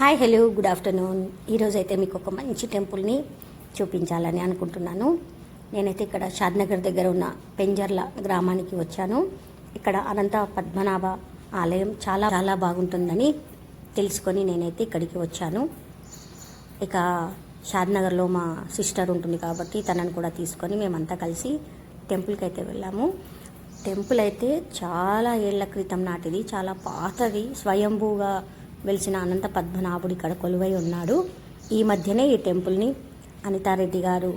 Hi hello good afternoon. ఈరోజు అయితే మీకు ఒక మంచి టెంపుల్ని చూపించాలని అనుకుంటున్నాను. నేనైతే ఇక్కడ షాద్నగర్ దగ్గర ఉన్న పెంజర్ల గ్రామానికి వచ్చాను. ఇక్కడ అనంత పద్మనాభ ఆలయం చాలా చాలా బాగుంటుందని తెలుసుకొని నేనైతే ఇక్కడికి వచ్చాను. ఇక షాద్నగర్లో మా సిస్టర్ ఉంటుంది కాబట్టి తనని కూడా తీసుకొని మేమంతా కలిసి టెంపుల్కి అయితే వెళ్ళాము. టెంపుల్ అయితే చాలా ఏళ్ళ క్రితం నాటిది చాలా పాతది స్వయంభూగా వెలిసిన అనంత పద్మనాభుడు ఇక్కడ కొలువై ఉన్నాడు. ఈ మధ్యనే ఈ టెంపుల్ని అనితారెడ్డి గారు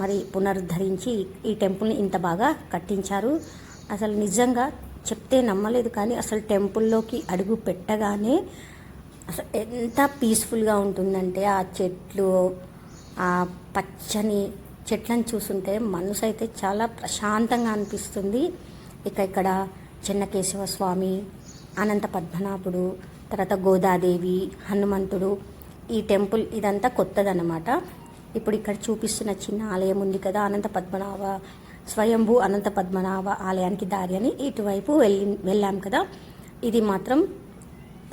మరి పునరుద్ధరించి ఈ టెంపుల్ని ఇంత బాగా కట్టించారు. అసలు నిజంగా చెప్తే నమ్మలేదు కానీ అసలు టెంపుల్లోకి అడుగు పెట్టగానే అసలు ఎంత పీస్ఫుల్గా ఉంటుందంటే ఆ చెట్లు ఆ పచ్చని చెట్లను చూస్తుంటే మనసు అయితే చాలా ప్రశాంతంగా అనిపిస్తుంది. ఇక ఇక్కడ చెన్నకేశవ స్వామి అనంత పద్మనాభుడు తర్వాత గోదాదేవి హనుమంతుడు ఈ టెంపుల్ ఇదంతా కొత్తదన్నమాట. ఇప్పుడు ఇక్కడ చూపిస్తున్న చిన్న ఆలయం ఉంది కదా అనంత పద్మనాభ స్వయంభూ అనంత పద్మనాభ ఆలయానికి దారి అని ఇటువైపు వెళ్ళి వెళ్ళాం కదా. ఇది మాత్రం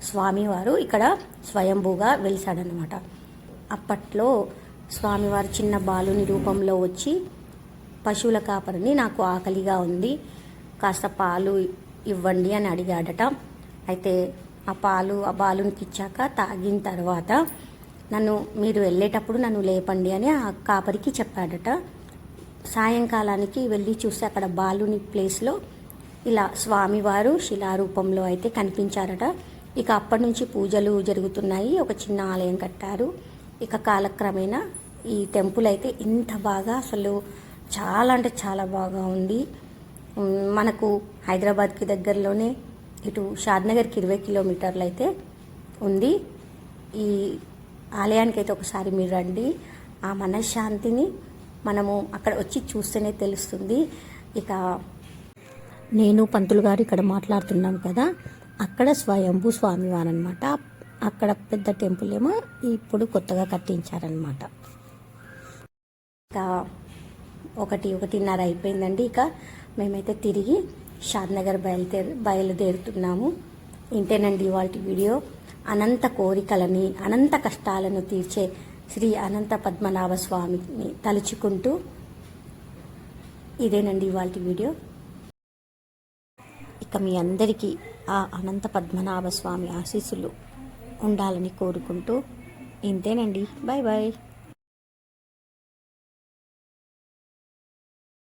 స్వామివారు ఇక్కడ స్వయంభూగా వెలిసాడనమాట అప్పట్లో స్వామివారు చిన్న బాలుని రూపంలో వచ్చి పశువుల కాపరిని నాకు ఆకలిగా ఉంది కాస్త పాలు ఇవ్వండి అని అడిగాడట. అయితే ఆ పాలు ఆ బాలునికి ఇచ్చాక తాగిన తర్వాత నన్ను మీరు వెళ్ళేటప్పుడు నన్ను లేపండి అని ఆ కాపరికి చెప్పాడట. సాయంకాలానికి వెళ్ళి చూస్తే అక్కడ బాలుని ప్లేస్లో ఇలా స్వామివారు శిలారూపంలో అయితే కనిపించారట. ఇక అప్పటి నుంచి పూజలు జరుగుతున్నాయి. ఒక చిన్న ఆలయం కట్టారు. ఇక కాలక్రమేణా ఈ టెంపుల్ అయితే ఇంత బాగా అసలు చాలా అంటే చాలా బాగా ఉంది. మనకు హైదరాబాద్కి దగ్గరలోనే ఇటు షాద్నగర్కి ఇరవై కిలోమీటర్లు అయితే ఉంది. ఈ ఆలయానికి అయితే ఒకసారి మీరు రండి. ఆ మనశ్శాంతిని మనము అక్కడ వచ్చి చూస్తేనే తెలుస్తుంది. ఇక నేను పంతులు గారు ఇక్కడ మాట్లాడుతున్నాం కదా అక్కడ స్వయంభూ స్వామివారు అనమాట అక్కడ పెద్ద టెంపుల్ ఏమో ఇప్పుడు కొత్తగా కట్టించారనమాట ఇక ఒకటి ఒకటిన్నర అయిపోయిందండి. ఇక మేమైతే తిరిగి షాద్నగర్ బయలుదేరు బయలుదేరుతున్నాము. ఇంతేనండి ఇవాళ వీడియో. అనంత కోరికలని అనంత కష్టాలను తీర్చే శ్రీ అనంత పద్మనాభ స్వామిని తలుచుకుంటూ ఇదేనండి ఇవాళ వీడియో. ఇక మీ అందరికీ ఆ అనంత పద్మనాభ స్వామి ఆశీస్సులు ఉండాలని కోరుకుంటూ ఇంతేనండి. Bye bye